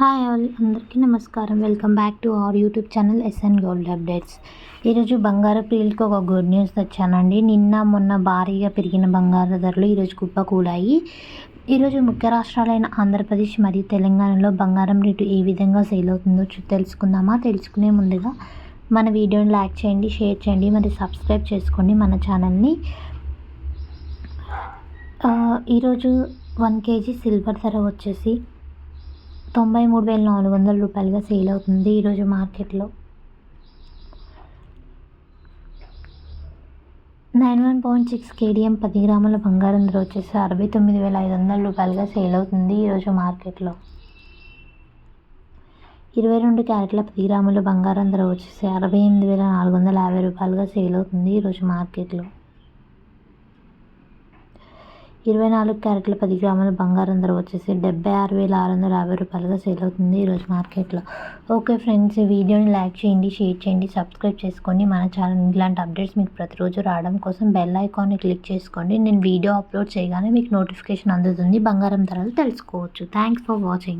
Hi all అందరికీ నమస్కారం. Welcome back to our YouTube channel SN gold updates ఈరోజు బంగారు ప్రియులకు ఒక గుడ్ న్యూస్ తెచ్చానండి. నిన్న మొన్న భారీగా పెరిగిన బంగారు ధరలు ఈరోజు కుప్పకూలాయి. ఈరోజు ముఖ్య రాష్ట్రాలైన ఆంధ్రప్రదేశ్ మరియు తెలంగాణలో బంగారం రేటు ఏ విధంగా సేల్ అవుతుందో తెలుసుకుందామా? తెలుసుకునే ముందుగా మన వీడియోని లైక్ చేయండి షేర్ చేయండి మరి సబ్స్క్రైబ్ చేసుకోండి మన ఛానల్ని. ఈరోజు వన్ కేజీ సిల్వర్ ధర వచ్చేసి తొంభై మూడు వేల నాలుగు వందల రూపాయలుగా సేల్ అవుతుంది ఈరోజు మార్కెట్లో. Nine one point six KDM పది గ్రాముల బంగారం ధర వచ్చేసి అరవై తొమ్మిది వేల ఐదు వందల రూపాయలుగా సేల్ అవుతుంది ఈరోజు మార్కెట్లో. ఇరవై రెండు క్యారెట్ల పది గ్రాముల బంగారం ధర వచ్చేసి అరవై ఎనిమిది వేల నాలుగు వందల యాభై రూపాయలుగా సేల్ అవుతుంది ఈరోజు మార్కెట్లో. ఇరవై నాలుగు క్యారెట్ల పది గ్రాముల బంగారం ధర వచ్చేసి డెబ్బై ఆరు వేల ఆరు వందల యాభై రూపాయలుగా సేల్ అవుతుంది ఈరోజు మార్కెట్లో. ఓకే ఫ్రెండ్స్ ఈ వీడియోని లైక్ చేయండి షేర్ చేయండి సబ్స్క్రైబ్ చేసుకోండి. మన ఛానల్ ఇలాంటి అప్డేట్స్ మీకు ప్రతిరోజు రావడం కోసం బెల్ ఐకాన్ని క్లిక్ చేసుకోండి. నేను వీడియో అప్లోడ్ చేయగానే మీకు నోటిఫికేషన్ అందుతుంది. బంగారం ధరలు తెలుసుకోవచ్చు. Thanks for watching.